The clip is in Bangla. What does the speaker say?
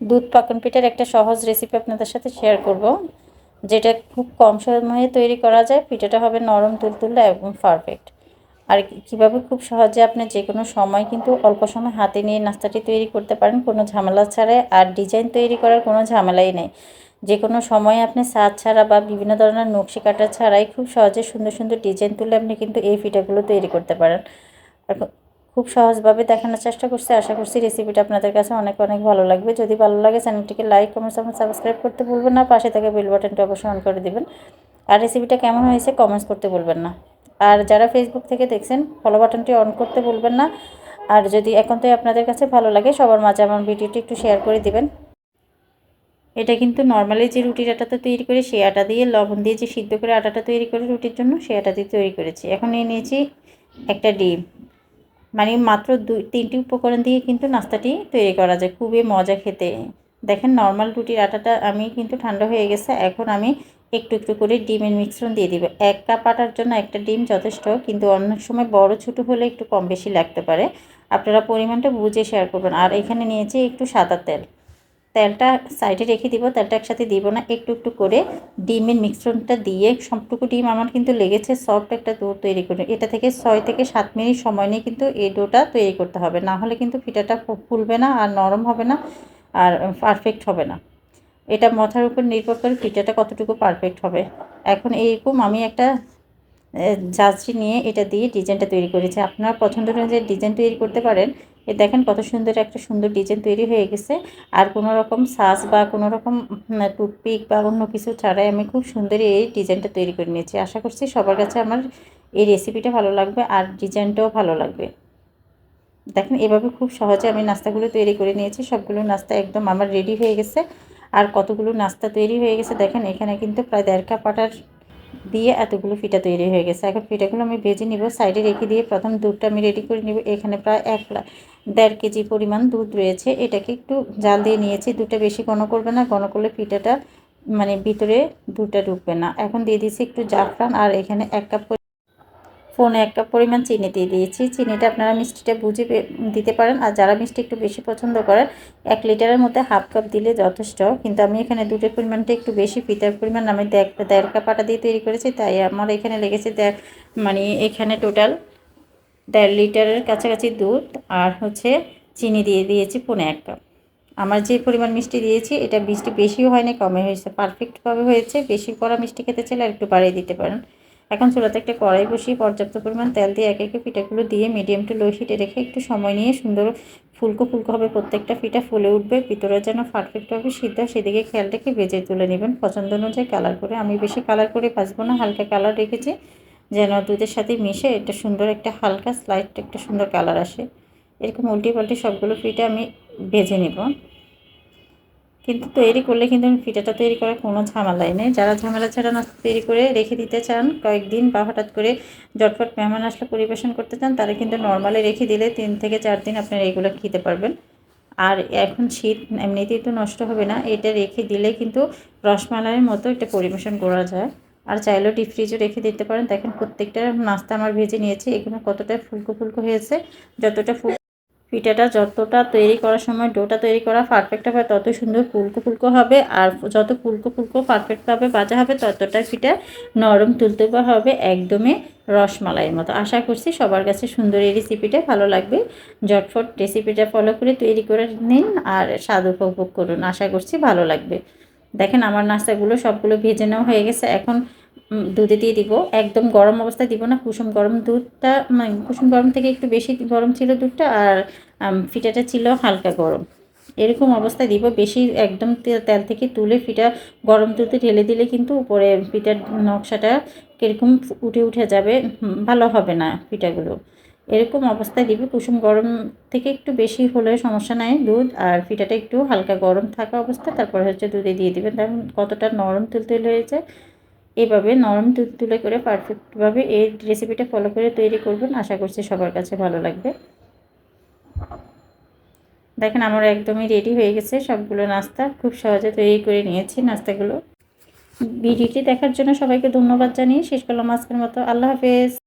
দুধ পাকন পিঠার একটা সহজ রেসিপি আপনাদের সাথে শেয়ার করব, যেটা খুব কম সময়ে তৈরি করা যায়। পিঠাটা হবে নরম, তুলতুলে এবং পারফেক্ট আর কীভাবে খুব সহজে আপনি যে কোনো সময় কিন্তু অল্প সময় হাতে নিয়ে নাস্তাটি তৈরি করতে পারেন, কোনো ঝামেলা ছাড়াই। আর ডিজাইন তৈরি করার কোনো ঝামেলাই নেই। যে কোনো সময় আপনি সাজ ছাড়া বা বিভিন্ন ধরনের নকশি কাটা ছাড়াই খুব সহজে সুন্দর সুন্দর ডিজাইন তুলে আপনি কিন্তু এই পিঠাগুলো তৈরি করতে পারেন। খুব সহজভাবে দেখানোর চেষ্টা করছি। আশা করছি রেসিপিটা আপনাদের কাছে অনেক অনেক ভালো লাগবে। যদি ভালো লাগে চ্যানেলটিকে লাইক কমেন্টস এবং সাবস্ক্রাইব করতে ভুলবেন না। পাশে থেকে বেল বাটনটি অবশ্যই অন করে দেবেন। আর রেসিপিটা কেমন হয়েছে কমেন্টস করতে বলবেন না। আর যারা ফেসবুক থেকে দেখছেন ফলো বাটনটি অন করতে বলবেন না। আর যদি এখন তো আপনাদের কাছে ভালো লাগে, সবার মাঝে আমার ভিডিওটি একটু শেয়ার করে দিবেন। এটা কিন্তু নর্মালি যে রুটির আটাটা তৈরি করে, সেই আটা দিয়ে লবণ দিয়ে যে সিদ্ধ করে আটাটা তৈরি করে রুটির জন্য, সেই আটা দিয়ে তৈরি করেছি। এখন নিয়ে নিয়েছি একটা ডিম। মানে মাত্র দুই তিনটি উপকরণ দিয়ে কিন্তু নাস্তাটি তৈরি করা যায়। খুবই মজা খেতে। দেখেন নর্মাল রুটির আটাটা আমি কিন্তু ঠান্ডা হয়ে গেছে, এখন আমি একটু একটু করে ডিমের মিশ্রণ দিয়ে দিব। এক কাপ আটার জন্য একটা ডিম যথেষ্ট, কিন্তু অনেক সময় বড় ছোটো হলে একটু কম বেশি লাগতে পারে। আপনারা পরিমাণটা বুঝে শেয়ার করবেন। আর এখানে নিয়েছি একটু সাদা তেল। তেলটা সাইডে রেখে দিব, তেলটা একসাথে দিব না, একটু একটু করে ডিমের মিশ্রণটা দিয়ে সবটুকু ডিম আমার কিন্তু লেগেছে সফট একটা ডো তৈরি করে। এটা থেকে ছয় থেকে সাত মিনিট সময় নিয়ে কিন্তু এই ডোটা তৈরি করতে হবে, না হলে কিন্তু পিঠাটা ফুলবে না আর নরম হবে না আর পারফেক্ট হবে না। এটা মাথার উপর নির্ভর করে পিঠাটা কতটুকু পারফেক্ট হবে। এখন এইরকম আমি একটা জাজরি নিয়ে এটা দিয়ে ডিজাইনটা তৈরি করেছি। আপনার পছন্দ অনুযায়ী ডিজাইন তৈরি করতে পারেন এ দেখেন কত সুন্দর একটা সুন্দর ডিজাইন তৈরি হয়ে গেছে। আর কোনো রকম সাজ বা কোনো রকম টুথপিক বা অন্য কিছু ছাড়াই আমি খুব সুন্দর এই ডিজাইনটা তৈরি করে নিয়েছি। আশা করছি সবার কাছে আমার এই রেসিপিটা ভালো লাগবে আর ডিজাইনটাও ভালো লাগবে। দেখেন এভাবে খুব সহজে আমি নাস্তাগুলো তৈরি করে নিয়েছি। সবগুলো নাস্তা একদম আমার রেডি হয়ে গেছে। আর কতগুলো নাস্তা তৈরি হয়ে গেছে দেখেন, এখানে কিন্তু প্রায় দেড় কাপ আটার দিয়ে এতগুলো পিঠা তৈরি হয়ে গেছে। এখন পিঠাগুলো আমি ভেজে নিব, সাইডে রেখে দিয়ে প্রথম দুধটা আমি রেডি করে নিব। এখানে প্রায় এক দেড় কেজি পরিমাণ দুধ রয়েছে। এটাকে একটু জাল দিয়ে নিয়েছি। দুধটা বেশি ঘন করবে না, ঘন করলে পিঠাটা মানে ভিতরে দুধটা ঢুকবে না। এখন দিয়ে দিয়েছি একটু জাফরান, আর এখানে এক কাপ ফোনে একটা পরিমাণ চিনি দিয়ে দিয়েছি। চিনিটা আপনারা মিষ্টিটা বুঝে দিতে পারেন। আর যারা মিষ্টি একটু বেশি পছন্দ করেন, এক লিটারের মধ্যে হাফ কাপ দিলে যথেষ্ট। কিন্তু আমি এখানে দুধের পরিমাণটা একটু বেশি, পিতার পরিমাণ। আমি দেড় কাপ আটা দিয়ে তৈরি করেছি, তাই আমার এখানে লেগেছে মানে এখানে টোটাল দেড় লিটারের কাছাকাছি দুধ আর হচ্ছে চিনি দিয়ে দিয়েছি পনে এক কাপ। আমার যে পরিমাণ মিষ্টি দিয়েছি, এটা মিষ্টি বেশিও হয়নি, কমে হয়েছে। পারফেক্টভাবে হয়েছে। বেশি করা মিষ্টি খেতে চাইলে আর একটু বাড়িয়ে দিতে পারেন। এখন চুলাতে একটা কড়াই বসিয়ে পর্যাপ্ত পরিমাণ তেল দিয়ে একে একে পিঠাগুলো দিয়ে মিডিয়াম টু লো হিটে রেখে একটু সময় নিয়ে সুন্দর ফুলকো ফুলকো হবে প্রত্যেকটা পিঠা ফুলে উঠবে। ভিতরে যেন পারফেক্টভাবে সিদ্ধ সেদিকে খেয়াল রেখে ভেজে তুলে নেবেন। পছন্দ অনুযায়ী কালার করে, আমি বেশি কালার করে ভাজবো না, হালকা কালার রেখেছি যেন দুধের সাথে মিশে এটা সুন্দর একটা হালকা স্লাইট একটা সুন্দর কালার আসে। এরকম উল্টি পাল্টি সবগুলো পিঠে আমি ভেজে নেব। কিন্তু তৈরি করলে কিন্তু পিঠাটা তৈরি করার কোনো ঝামেলাই নেই। যারা ঝামেলা ছাড়া নাস্তা তৈরি করে রেখে দিতে চান, কয়েকদিন বা হঠাৎ করে জটফট মেহমান আসলে পরিবেশন করতে চান, তারা কিন্তু নর্মালি রেখে দিলে তিন থেকে চার দিন আপনারা এগুলো খেতে পারবেন। আর এখন শীত এমনিতেই তো নষ্ট হবে না, এটা রেখে দিলে কিন্তু রসমালাইয়ের মতো এটা পরিবেশন করা যায়। আর চাইলেও ডিপ ফ্রিজও রেখে দিতে পারেন। দেখেন প্রত্যেকটা নাস্তা আমার ভেজে নিয়েছি এখানে কতটা ফুলকো ফুলকো হয়েছে, যতটা ফুল পিঠাটা যতটা তৈরি করার সময়, ডোটা তৈরি করা পারফেক্ট হবে, তত সুন্দর ফুলকো ফুলকো হবে, আর যত ফুলকো ফুলকো পারফেক্টভাবে বাজা হবে ততটা পিঠা নরম তুলতে হবে, একদমই রসমালাইয়ের মতো। আশা করছি সবার কাছে সুন্দর এই রেসিপিটা ভালো লাগবে। ঝটফট রেসিপিটা ফলো করে তৈরি করে নিন আর স্বাদ উপভোগ করুন, আশা করছি ভালো লাগবে। দেখেন আমার নাস্তাগুলো সবগুলো ভেজে নেওয়া হয়ে গেছে, এখন দুধে দিয়ে দিব। একদম গরম অবস্থায় দিব না, কুসুম গরম দুধটা মানে কুসুম গরম থেকে একটু বেশি গরম ছিল দুধটা আর ফিটাটা ছিল হালকা গরম। এরকম অবস্থায় দিব, বেশি একদম তেল থেকে তুলে ফিটা গরম দুধে ঢেলে দিলে কিন্তু উপরে পিঠার নকশাটা কীরকম উঠে উঠে যাবে ভালো হবে না পিঠাগুলো এরকম অবস্থায় দিবে, কুসুম গরম থেকে একটু বেশি হলে সমস্যা নাই দুধ আর ফিটাটা একটু হালকা গরম থাকা অবস্থা তারপরে হচ্ছে দুধে দিয়ে দিবেন। তখন কতটা নরম তুলতুল হয়েছে। এভাবে নরম দুধ তুলে করে পারফেক্টভাবে এই রেসিপিটা ফলো করে তৈরি করবেন। আশা করছি সবার কাছে ভালো লাগবে। দেখেন আমার একদমই রেডি হয়ে গেছে। সবগুলো নাস্তা খুব সহজে তৈরি করে নিয়েছি নাস্তাগুলো। ভিডিওটি দেখার জন্য সবাইকে ধন্যবাদ জানিয়ে শেষ করলাম আজকের মতো। আল্লাহ হাফেজ।